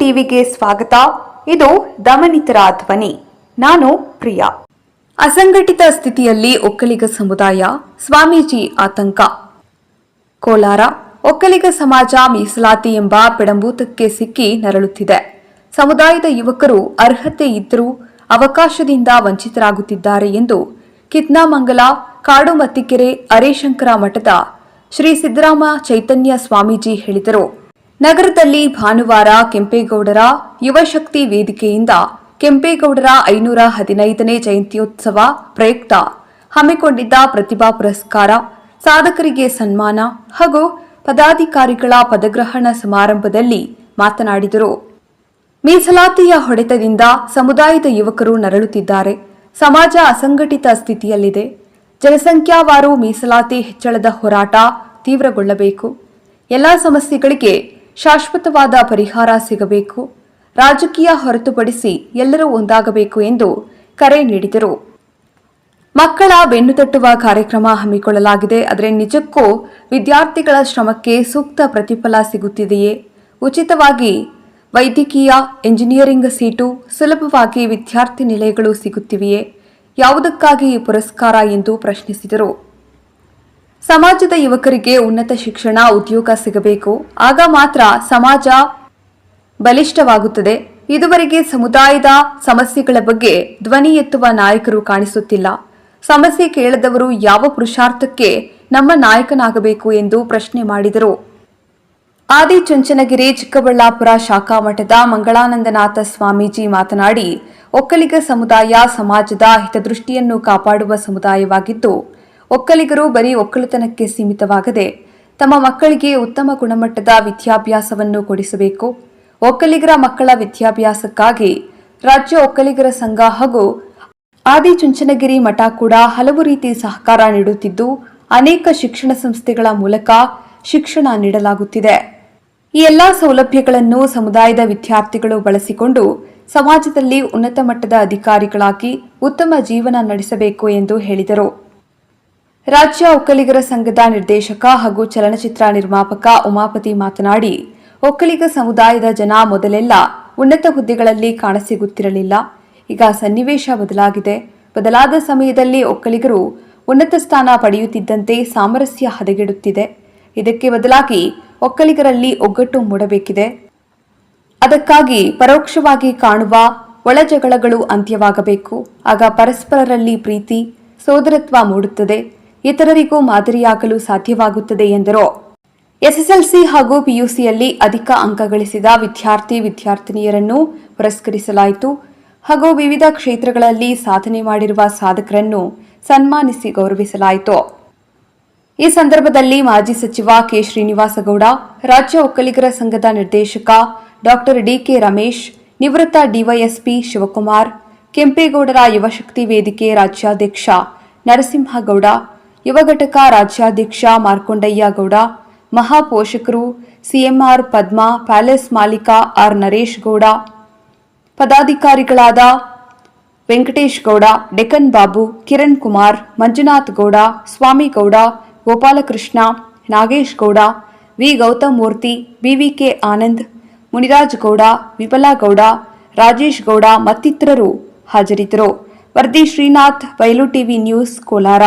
ಟಿವಿಗೆ ಸ್ವಾಗತ. ಇದು ದಮನಿತರ ಧ್ವನಿ. ನಾನು ಪ್ರಿಯಾ. ಅಸಂಘಟಿತ ಸ್ಥಿತಿಯಲ್ಲಿ ಒಕ್ಕಲಿಗ ಸಮುದಾಯ, ಸ್ವಾಮೀಜಿ ಆತಂಕ. ಕೋಲಾರ, ಒಕ್ಕಲಿಗ ಸಮಾಜ ಮೀಸಲಾತಿ ಎಂಬ ಪೆಡಂಬೂತಕ್ಕೆ ಸಿಕ್ಕಿ ನರಳುತ್ತಿದೆ. ಸಮುದಾಯದ ಯುವಕರು ಅರ್ಹತೆ ಇದ್ದರೂ ಅವಕಾಶದಿಂದ ವಂಚಿತರಾಗುತ್ತಿದ್ದಾರೆ ಎಂದು ಕಿತ್ನಾಮಂಗಲ ಕಾಡು ಮತ್ತಿಕೆರೆ ಅರೇಶಂಕರ ಮಠದ ಶ್ರೀ ಸಿದ್ದರಾಮ ಚೈತನ್ಯ ಸ್ವಾಮೀಜಿ ಹೇಳಿದರು. ನಗರದಲ್ಲಿ ಭಾನುವಾರ ಕೆಂಪೇಗೌಡರ ಯುವಶಕ್ತಿ ವೇದಿಕೆಯಿಂದ ಕೆಂಪೇಗೌಡರ ಐನೂರ ಹದಿನೈದನೇ ಜಯಂತ್ಯೋತ್ಸವ ಪ್ರಯುಕ್ತ ಹಮ್ಮಿಕೊಂಡಿದ್ದ ಪ್ರತಿಭಾ ಪುರಸ್ಕಾರ, ಸಾಧಕರಿಗೆ ಸನ್ಮಾನ ಹಾಗೂ ಪದಾಧಿಕಾರಿಗಳ ಪದಗ್ರಹಣ ಸಮಾರಂಭದಲ್ಲಿ ಮಾತನಾಡಿದರು. ಮೀಸಲಾತಿಯ ಹೊಡೆತದಿಂದ ಸಮುದಾಯದ ಯುವಕರು ನರಳುತ್ತಿದ್ದಾರೆ. ಸಮಾಜ ಅಸಂಘಟಿತ ಸ್ಥಿತಿಯಲ್ಲಿದೆ. ಜನಸಂಖ್ಯಾವಾರು ಮೀಸಲಾತಿ ಹೆಚ್ಚಳದ ಹೋರಾಟ ತೀವ್ರಗೊಳ್ಳಬೇಕು. ಎಲ್ಲ ಸಮಸ್ಯೆಗಳಿಗೆ ಶಾಶ್ವತವಾದ ಪರಿಹಾರ ಸಿಗಬೇಕು. ರಾಜಕೀಯ ಹೊರತುಪಡಿಸಿ ಎಲ್ಲರೂ ಒಂದಾಗಬೇಕು ಎಂದು ಕರೆ ನೀಡಿದರು. ಮಕ್ಕಳ ಬೆನ್ನು ತಟ್ಟುವ ಕಾರ್ಯಕ್ರಮ ಹಮ್ಮಿಕೊಳ್ಳಲಾಗಿದೆ. ಆದರೆ ನಿಜಕ್ಕೂ ವಿದ್ಯಾರ್ಥಿಗಳ ಶ್ರಮಕ್ಕೆ ಸೂಕ್ತ ಪ್ರತಿಫಲ ಸಿಗುತ್ತಿದೆಯೇ? ಉಚಿತವಾಗಿ ವೈದ್ಯಕೀಯ, ಎಂಜಿನಿಯರಿಂಗ್ ಸೀಟು ಸುಲಭವಾಗಿ ವಿದ್ಯಾರ್ಥಿ ನಿಲಯಗಳು ಸಿಗುತ್ತಿವೆಯೇ? ಯಾವುದಕ್ಕಾಗಿ ಈ ಪುರಸ್ಕಾರ ಎಂದು ಪ್ರಶ್ನಿಸಿದರು. ಸಮಾಜದ ಯುವಕರಿಗೆ ಉನ್ನತ ಶಿಕ್ಷಣ, ಉದ್ಯೋಗ ಸಿಗಬೇಕು. ಆಗ ಮಾತ್ರ ಸಮಾಜ ಬಲಿಷ್ಠವಾಗುತ್ತದೆ. ಇದುವರೆಗೆ ಸಮುದಾಯದ ಸಮಸ್ಯೆಗಳ ಬಗ್ಗೆ ಧ್ವನಿ ಎತ್ತುವ ನಾಯಕರು ಕಾಣಿಸುತ್ತಿಲ್ಲ. ಸಮಸ್ಯೆ ಕೇಳದವರು ಯಾವ ಪುರುಷಾರ್ಥಕ್ಕೆ ನಮ್ಮ ನಾಯಕನಾಗಬೇಕು ಎಂದು ಪ್ರಶ್ನೆ ಮಾಡಿದರು. ಆದಿ ಚುಂಚನಗಿರಿ, ಚಿಕ್ಕಬಳ್ಳಾಪುರ ಶಾಖಾ ಮಠದ ಮಂಗಳಾನಂದನಾಥ ಸ್ವಾಮೀಜಿ ಮಾತನಾಡಿ, ಒಕ್ಕಲಿಗ ಸಮುದಾಯ ಸಮಾಜದ ಹಿತದೃಷ್ಟಿಯನ್ನು ಕಾಪಾಡುವ ಸಮುದಾಯವಾಗಿದ್ದು ಒಕ್ಕಲಿಗರು ಬರೀ ಒಕ್ಕಲುತನಕ್ಕೆ ಸೀಮಿತವಾಗದೆ ತಮ್ಮ ಮಕ್ಕಳಿಗೆ ಉತ್ತಮ ಗುಣಮಟ್ಟದ ವಿದ್ಯಾಭ್ಯಾಸವನ್ನು ಕೊಡಿಸಬೇಕು. ಒಕ್ಕಲಿಗರ ಮಕ್ಕಳ ವಿದ್ಯಾಭ್ಯಾಸಕ್ಕಾಗಿ ರಾಜ್ಯ ಒಕ್ಕಲಿಗರ ಸಂಘ ಹಾಗೂ ಆದಿ ಚುಂಚನಗಿರಿ ಮಠ ಕೂಡ ಹಲವು ರೀತಿ ಸಹಕಾರ ನೀಡುತ್ತಿದ್ದು, ಅನೇಕ ಶಿಕ್ಷಣ ಸಂಸ್ಥೆಗಳ ಮೂಲಕ ಶಿಕ್ಷಣ ನೀಡಲಾಗುತ್ತಿದೆ. ಈ ಎಲ್ಲಾ ಸೌಲಭ್ಯಗಳನ್ನು ಸಮುದಾಯದ ವಿದ್ಯಾರ್ಥಿಗಳು ಬಳಸಿಕೊಂಡು ಸಮಾಜದಲ್ಲಿ ಉನ್ನತ ಮಟ್ಟದ ಅಧಿಕಾರಿಗಳಾಗಿ ಉತ್ತಮ ಜೀವನ ನಡೆಸಬೇಕು ಎಂದು ಹೇಳಿದರು. ರಾಜ್ಯ ಒಕ್ಕಲಿಗರ ಸಂಘದ ನಿರ್ದೇಶಕ ಹಾಗೂ ಚಲನಚಿತ್ರ ನಿರ್ಮಾಪಕ ಉಮಾಪತಿ ಮಾತನಾಡಿ, ಒಕ್ಕಲಿಗ ಸಮುದಾಯದ ಜನ ಮೊದಲೆಲ್ಲ ಉನ್ನತ ಹುದ್ದೆಗಳಲ್ಲಿ ಕಾಣಸಿಗುತ್ತಿರಲಿಲ್ಲ. ಈಗ ಸನ್ನಿವೇಶ ಬದಲಾಗಿದೆ. ಬದಲಾದ ಸಮಯದಲ್ಲಿ ಒಕ್ಕಲಿಗರು ಉನ್ನತ ಸ್ಥಾನ ಪಡೆಯುತ್ತಿದ್ದಂತೆ ಸಾಮರಸ್ಯ ಹದಗೆಡುತ್ತಿದೆ. ಇದಕ್ಕೆ ಬದಲಾಗಿ ಒಕ್ಕಲಿಗರಲ್ಲಿ ಒಗ್ಗಟ್ಟು ಮೂಡಬೇಕಿದೆ. ಅದಕ್ಕಾಗಿ ಪರೋಕ್ಷವಾಗಿ ಕಾಣುವ ಒಳಜಗಳಗಳು ಅಂತ್ಯವಾಗಬೇಕು. ಆಗ ಪರಸ್ಪರರಲ್ಲಿ ಪ್ರೀತಿ, ಸೋದರತ್ವ ಮೂಡುತ್ತದೆ. ಇತರರಿಗೂ ಮಾದರಿಯಾಗಲು ಸಾಧ್ಯವಾಗುತ್ತದೆ ಎಂದರು. ಎಸ್ಎಸ್ಎಲ್ಸಿ ಹಾಗೂ ಪಿಯುಸಿಯಲ್ಲಿ ಅಧಿಕ ಅಂಕ ಗಳಿಸಿದ ವಿದ್ಯಾರ್ಥಿ ವಿದ್ಯಾರ್ಥಿನಿಯರನ್ನು ಪುರಸ್ಕರಿಸಲಾಯಿತು ಹಾಗೂ ವಿವಿಧ ಕ್ಷೇತ್ರಗಳಲ್ಲಿ ಸಾಧನೆ ಮಾಡಿರುವ ಸಾಧಕರನ್ನು ಸನ್ಮಾನಿಸಿ ಗೌರವಿಸಲಾಯಿತು. ಈ ಸಂದರ್ಭದಲ್ಲಿ ಮಾಜಿ ಸಚಿವ ಕೆ ಶ್ರೀನಿವಾಸಗೌಡ, ರಾಜ್ಯ ಒಕ್ಕಲಿಗರ ಸಂಘದ ನಿರ್ದೇಶಕ ಡಾಕ್ಟರ್ ಡಿಕೆ ರಮೇಶ್, ನಿವೃತ್ತ ಡಿವೈಎಸ್ಪಿ ಶಿವಕುಮಾರ್, ಕೆಂಪೇಗೌಡರ ಯುವಶಕ್ತಿ ವೇದಿಕೆ ರಾಜ್ಯಾಧ್ಯಕ್ಷ ನರಸಿಂಹಗೌಡ ಯುವ ಘಟಕ ರಾಜ್ಯಾಧ್ಯಕ್ಷ Markondaiah Gowda, ಮಹಾಪೋಷಕರು C M R Padma, palace ಮಾಲೀಕ R Naresh Gowda, ಪದಾಧಿಕಾರಿಗಳಾದ Venkatesh Gowda, Deccan Babu, Kiran Kumar, Manjunath Gowda Swamygowda Gopalakrishna, Nagesh Gowda, V Gautham Murthy B V K Anand, Muniraj Gowda Vipalagowda Rajesh Gowda ಮತ್ತಿತರರು ಹಾಜರಿದ್ದರು. ವರದಿ ಶ್ರೀನಾಥ್ ಬಯಲು ಟಿವಿ ನ್ಯೂಸ್ ಕೋಲಾರ.